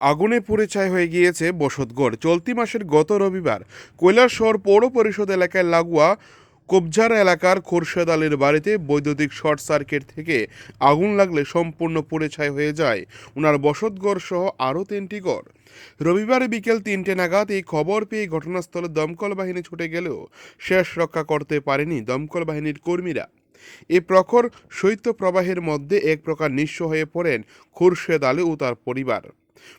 আগুনে পুড়ে ছাই হয়ে গিয়েছে বসতগড় চলতি মাসের গত রবিবার কৈলাসহর পৌর পরিষদ এলাকায় লাগোয়া কবজার এলাকার খোরশেদ আলীর বাড়িতে বৈদ্যুতিক শর্ট সার্কিট থেকে আগুন লাগলে সম্পূর্ণ পুড়ে ছাই হয়ে যায়। ওনার বসতগড় সহ আরও তিনটি ঘর। রবিবার বিকেল তিনটে নাগাদ এই খবর পেয়ে ঘটনাস্থলে দমকল বাহিনী ছুটে গেলেও শেষ রক্ষা করতে পারেনি দমকল বাহিনীর কর্মীরা। এ প্রখর শৈত্য প্রবাহের মধ্যে এক প্রকার নিঃস্ব হয়ে পড়েন খুরশেদ আলী ও তার পরিবার।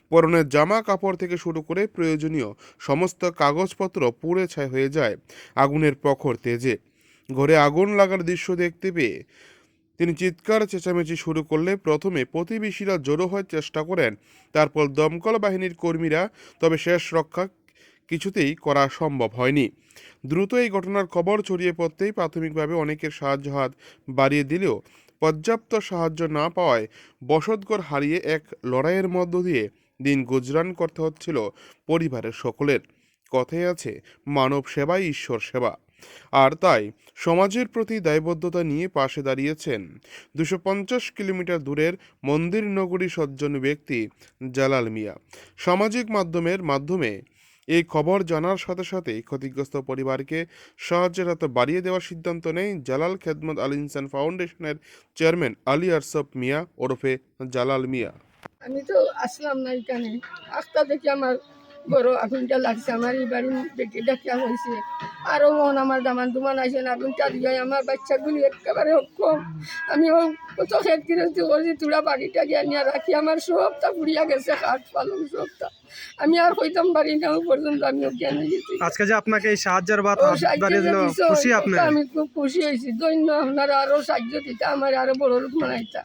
পরনের জামা কাপড় থেকে শুরু করে প্রয়োজনীয় সমস্ত কাগজপত্র পুড়ে ছাই হয়ে যায় আগুনের প্রখর তেজে। ঘরে আগুন লাগার দৃশ্য দেখতে পেয়ে তিনি চিৎকার, চেঁচামেচি শুরু করলে প্রথমে প্রতিবেশীরা জড়ো হওয়ার চেষ্টা করেন, তারপর দমকল বাহিনীর কর্মীরা, তবে শেষ রক্ষা কিছুতেই করা সম্ভব হয়নি। দ্রুত এই ঘটনার খবর ছড়িয়ে পড়তেই প্রাথমিকভাবে অনেকের সাহায্য হাত বাড়িয়ে দিলেও পর্যাপ্ত সাহায্য না পাওয়ায় বসতঘর হারিয়ে এক লড়াইয়ের মধ্য দিয়ে দিন গুজরান করতে হচ্ছিল পরিবারের সকলের। কথায় আছে, মানব সেবাই ঈশ্বর সেবা। আর তাই সমাজের প্রতি দায়বদ্ধতা নিয়ে পাশে দাঁড়িয়েছেন দুশো পঞ্চাশ কিলোমিটার দূরের মন্দির নগরী সজ্জন ব্যক্তি জালাল মিয়া। সামাজিক মাধ্যমের মাধ্যমে এই খবর জানার সাথে সাথে ক্ষতিগ্রস্ত পরিবারকে সাহায্যের হাত বাড়িয়ে দেওয়ার সিদ্ধান্ত নেয় জালাল খেদমত আল ইনসান ফাউন্ডেশনের চেয়ারম্যান আলী আরসফ মিয়া ওরফে জালাল মিয়া। আমি তো আসলাম না এখানে। আস্তা দেখি আমার বড় আগুনটা লাগছে আমার এই বাড়ির বেটিটা কেয়া হয়েছে। আরও মন আমার দামান দুমান আছে না আগুনটা দিয়ে আমার বাচ্চাগুলি একেবারে কম আমি কত খেত কিরতি করছি তুলা বাড়িটা গিয়ে নিয়ে রাখি আমার সবটা পুড়িয়া গেছে কাঠ পালং সবটা। আমি আর কইতাম পারি না পর্যন্ত আমি ওখানে গেছি আজকে যে আপনাকে এই সাহায্যের বা ও হাত সাহায্য বাড়িয়ে দিল যে দিছো, খুশি আপনি আমি খুব খুশি হয়েছি। দৈন্য আপনারা আরও সাহায্য দিতে আমার আরও বড় রূপ মানাইতা।